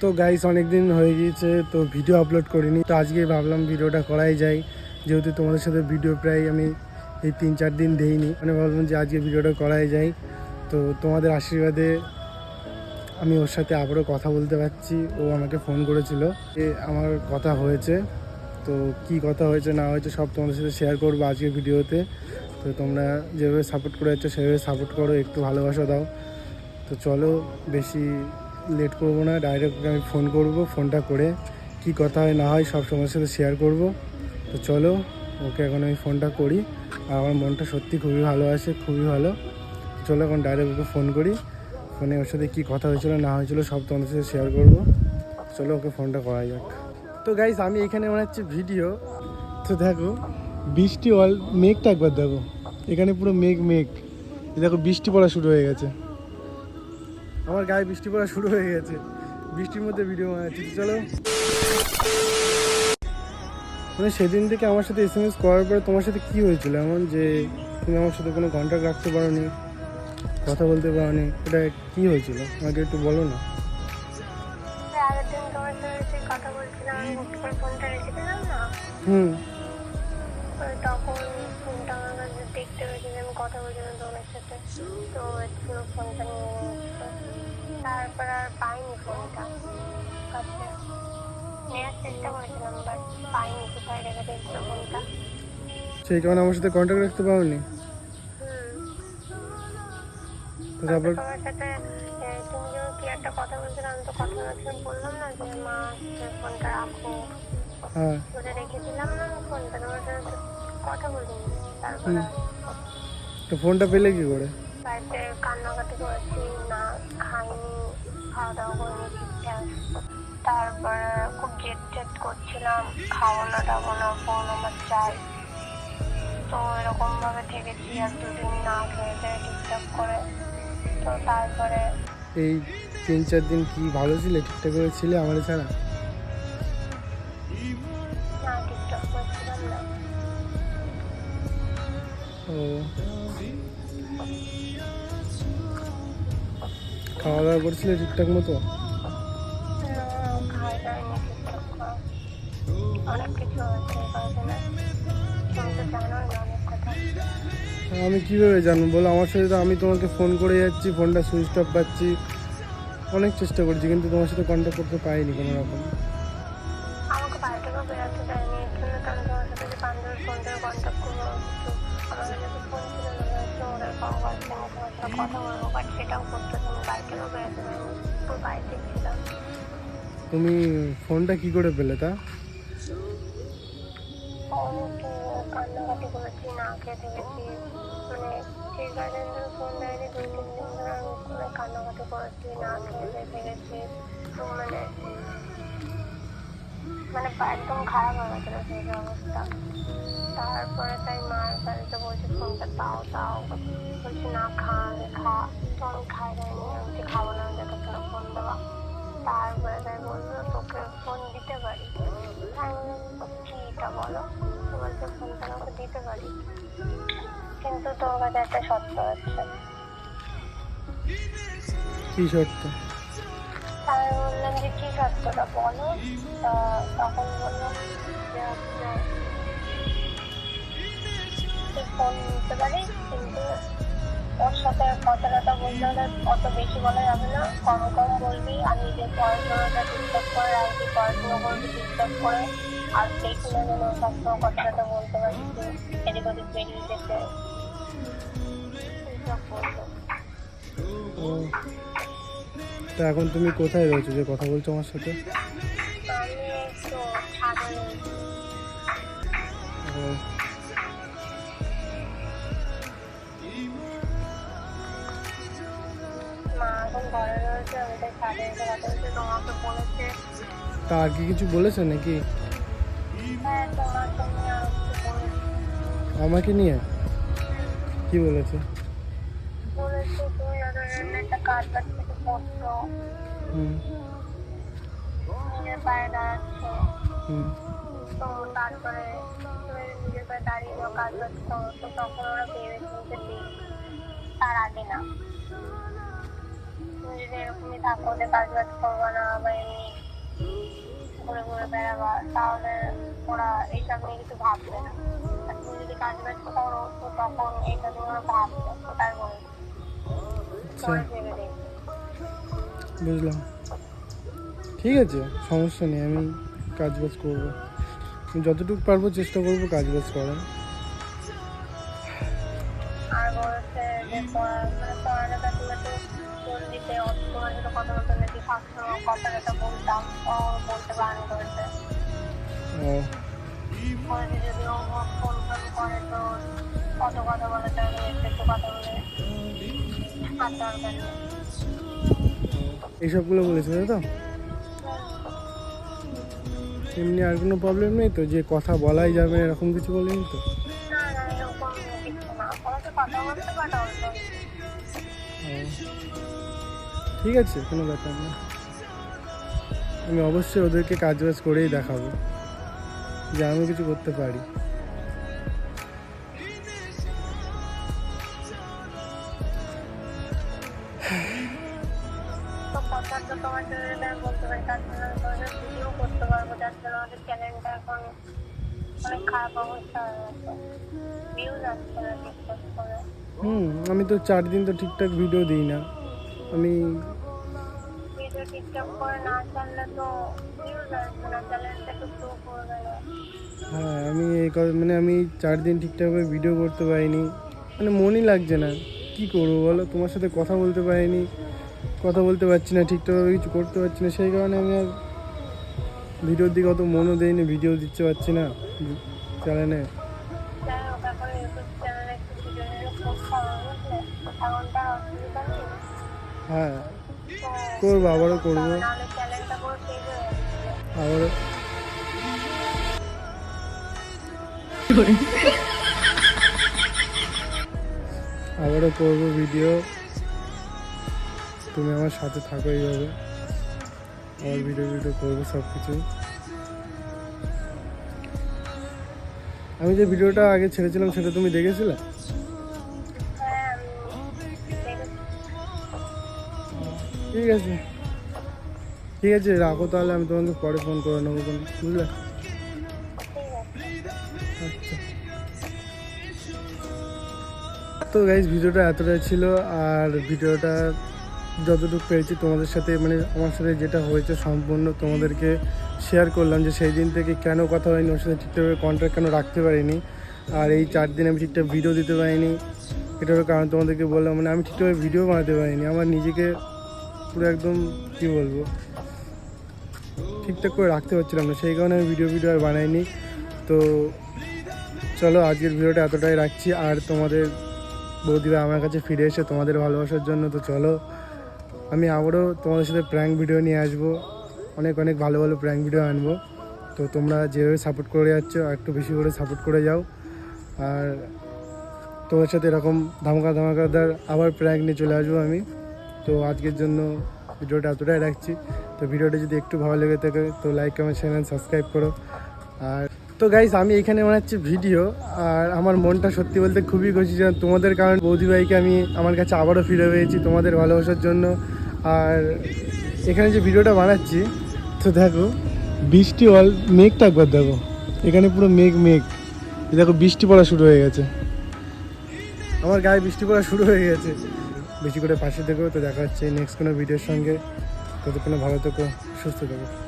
তো গাইস অনেক দিন হয়ে গিয়েছে, তো ভিডিও আপলোড করিনি। তো আজকে ভাবলাম ভিডিওটা করাই যায়। যেহেতু তোমাদের সাথে ভিডিও প্রায় আমি এই তিন চার দিন দেইনি। মানে ভাবলাম যে আজকে ভিডিওটা করাই যায়। তো তোমাদের আশীর্বাদে আমি ওর সাথে আবারও কথা বলতে পারছি। ও আমাকে ফোন করেছিল যে আমার কথা হয়েছে। তো কি কথা হয়েছে, না হয়েছে, সব তোমাদের সাথে শেয়ার করব আজকের ভিডিওতে। তো তোমরা যেভাবে সাপোর্ট করে যাচ্ছ, সেভাবে সাপোর্ট করো, একটু ভালোবাসা দাও। তো চলো, বেশি লেট করব না ডাইরেক্ট আমি ফোন করব ফোনটা করে কি কথা হয় না হয় সব সময়ের সাথে শেয়ার করব। তো চলো, ওকে এখন আমি ফোনটা করি। আর আমার মনটা সত্যি খুবই ভালো আছে, খুবই ভালো। চলো এখন ডাইরেক্ট ওকে ফোন করি। ফোনে ওর সাথে কী কথা হয়েছিল, না হয়েছিল সব তোমাদের সাথে শেয়ার করব। চলো ওকে ফোনটা করা যাক। তো গাইস আমি এখানে বানাচ্ছি ভিডিও তো দেখো, বৃষ্টি অল মেঘটা একবার দেখো। এখানে পুরো মেঘ মেঘ। দেখো, বৃষ্টি পড়া শুরু হয়ে গেছে। আমার গায়ে বৃষ্টি পড়া শুরু হয়ে গেছে। বৃষ্টির মধ্যে ভিডিও বানাচ্ছি চলো। মানে সেদিন থেকে আমার সাথে এস এম এস করার পরে তোমার সাথে কি হয়েছিল এমন যে তুমি আমার সাথে কোনো কন্ট্যাক্ট রাখতে পারো নি কথা বলতে পারো নি এটা কি হয়েছিল? আমাকে একটু বলো না। হুম। তখন ফোনটা দেখতে আমি কথা বলছিলাম তোমার সাথে তো ফোনটা নিয়ে তারপর আর পাইনি ফোনটা। নেওয়ার চেষ্টা করেছিলাম বাট পাইনি কোথায় রেখে দিয়েছিল ফোনটা। সেই কারণে আমার সাথে কন্ট্যাক্ট রাখতে পারোনি? হুম। তারপর তোমার সাথে তুমি যখন কি একটা কথা বলছিলে আমি তো কথা বলছিলাম বললাম না যে মা যে ফোনটা রাখো। হ্যাঁ। ওটা না ফোনটা তোমার সাথে কথা বলিনি। তারপরে তো ফোনটা পেলে কি করে? বাড়িতে কান্নাকাটি করেছি না। খাওয়া দাওয়া করিনি ঠিকঠাক তারপরে খুব জেদ জেদ করছিলাম খাব না টাবো না ফোন আমার চাই। তো এরকম ভাবে থেকেছি আর দুদিন না খেয়ে দেয় ঠিকঠাক করে। তো তারপরে এই তিন চার দিন কি ভালো ছিলে ঠিকঠাক করে ছিলে আমার ছাড়া? না ঠিকঠাক করছিলাম না। ও। খাওয়া দাওয়া করছিলে ঠিকঠাক মতো? আমি কীভাবে জানব? বলো, আমার সাথে তো আমি তোমাকে ফোন করে যাচ্ছি ফোনটা সুইচ অফ পাচ্ছি। অনেক চেষ্টা করছি, কিন্তু তোমার সাথে কন্ট্যাক্ট করতে পারিনি কোনো রকম কথা তুমি ফোনটা কি করে পেলে তা? মানে একদম খারাপ হয়ে গেছিল সেই অবস্থা তারপরে তাই মার বাড়িতে বলছে ফোনটা দাও দাও বলছি না খা খা তো আমি খাই যাইনি আমি খাব না দেওয়া তারপরে তাই বলল তোকে ফোন দিতে পারি। আমি বললাম, কিটা বলো? বলছে ফোনটা আমাকে দিতে পারি। কিন্তু তোর কাছে একটা শর্ত আছে। কি সত্য আমি বললাম যে কি সত্যটা বলো? তখন বলল যে হচ্ছে ফোন নিতে পারিস কিন্তু ওর সাথে কথা টথা বলতে হলে অত বেশি বলা যাবে না। কম কম বলবি আর নিজের পড়াশোনাটা ঠিকঠাক করে রাখবি পড়াশোনা করবি ঠিকঠাক করে, আর না যেন সবসময় কথা টথা বলতে তুই এদিক ওদিক বেরিয়ে যেতে তা এখন তুমি কোথায় রয়েছো? যে কথা বলছো আমার সাথে? তা আর কি কিছু বলেছে নাকি? আমাকে নিয়ে? কি বলেছে? হুম। তো তারপরে নিজের পায়ে দাঁড়িয়ে কাজ তো তখন ওরা ভেবে চিনতে দিই তার আগে না। তুমি যদি এরকমই থাকো যে কাজ বাজ করব না বা এমনি বেড়াবার তাহলে ওরা এইসব নিয়ে কিছু ভাববে না। আর তুমি যদি কাজ বাজ করো তো তখন এইটা নিয়ে ওরা ভাববে ওটাই আচ্ছা। বুঝলাম। ঠিক আছে সমস্যা নেই আমি কাজ বাজ করব যতটুকু পারব চেষ্টা করব কাজ বাজ করার। আর বলছে যে পড়া পড়ালেখা তুমি একটু ফোন দিতে অত তোমার সাথে কথা বলতে কথা বলতে কত কথা বলে কথা বলে এইসবগুলো বলেছে তো? এমনি আর কোনো প্রবলেম নেই তো? যে কথা বলাই যাবে এরকম কিছু বলেনি তো? ঠিক আছে, কোনো ব্যাপার না। আমি অবশ্যই ওদেরকে কাজ বাজ করেই দেখাবো, যে আমি কিছু করতে পারি। অনেক খারাপ অবস্থা হয়ে গেছে। হুম আমি তো চার দিন তো ঠিকঠাক ভিডিও দিই না। আমি হ্যাঁ আমি এই মানে আমি চার দিন ঠিকঠাকভাবে ভিডিও করতে পারিনি। মানে মনই লাগছে না কি করব বলো? তোমার সাথে কথা বলতে পারিনি কথা বলতে পারছি না ঠিকঠাকভাবে কিছু করতে পারছি না। সেই কারণে আমি আর ভিডিওর দিকে অত মনও দেইনি ভিডিও দিতে পারছি না। চ্যানেলে হ্যাঁ করব, আবারও করব। আবারও। আবারও করব ভিডিও তুমি আমার সাথে থাকো এইভাবে। আবার ভিডিও ভিডিও করব সব কিছু আমি যে ভিডিওটা আগে ছেড়েছিলাম, সেটা তুমি দেখেছিলে? ঠিক আছে। ঠিক আছে, রাখো তাহলে, আমি তোমাকে পরে ফোন করে নেব কোনো, বুঝলে? আচ্ছা। তো গাইজ ভিডিওটা এতটাই ছিল, আর ভিডিওটা যতটুকু পেয়েছি তোমাদের সাথে মানে আমার সাথে যেটা হয়েছে সম্পূর্ণ তোমাদেরকে শেয়ার করলাম যে সেই দিন থেকে কেন কথা হয়নি, ওর সাথে ঠিকঠাকভাবে কন্ট্যাক্ট কেন রাখতে পারিনি, আর এই চার দিন আমি ঠিকঠাক ভিডিও দিতে পারিনি এটারও কারণ তোমাদেরকে বললাম মানে আমি ঠিকঠাকভাবে ভিডিও বানাতে পারিনি, আমার নিজেকে পুরো একদম কী বলব? ঠিকঠাক করে রাখতে পারছিলাম না, সেই কারণে আমি ভিডিও ভিডিও আর বানাইনি। তো চলো, আজকের ভিডিওটা এতটাই রাখছি। আর তোমাদের বৌদিরা আমার কাছে ফিরে এসে তোমাদের ভালোবাসার জন্য, তো চলো, আমি আবারও তোমাদের সাথে প্র্যাঙ্ক ভিডিও নিয়ে আসব। অনেক অনেক ভালো ভালো প্র্যাঙ্ক ভিডিও আনব। তো তোমরা যেভাবে সাপোর্ট করে যাচ্ছ একটু বেশি করে সাপোর্ট করে যাও। আর তোমার সাথে এরকম ধামাকা ধামাকাদার আবার প্র্যাঙ্ক নিয়ে চলে আসব আমি। তো আজকের জন্য ভিডিওটা এতটাই রাখছি। তো ভিডিওটা যদি একটু ভালো লেগে থাকে, তো লাইক কমেন্ট চ্যানেল সাবস্ক্রাইব করো। আর তো গাইস আমি এখানে বানাচ্ছি ভিডিও আর আমার মনটা সত্যি বলতে খুবই খুশি যে তোমাদের কারণ বৌদি ভাইকে আমি আমার কাছে আবারও ফিরে পেয়েছি তোমাদের ভালোবাসার জন্য। আর এখানে যে ভিডিওটা বানাচ্ছি, তো দেখো, বৃষ্টি অল মেঘটা একবার দেখো। এখানে পুরো মেঘ মেঘ। দেখো, বৃষ্টি পড়া শুরু হয়ে গেছে। আমার গায়ে বৃষ্টি পড়া শুরু হয়ে গেছে। বেশি করে পাশে থেকো তো দেখা হচ্ছে। নেক্সট কোনো ভিডিওর সঙ্গে। ততক্ষণে ভালো থেকো, সুস্থ থেকো।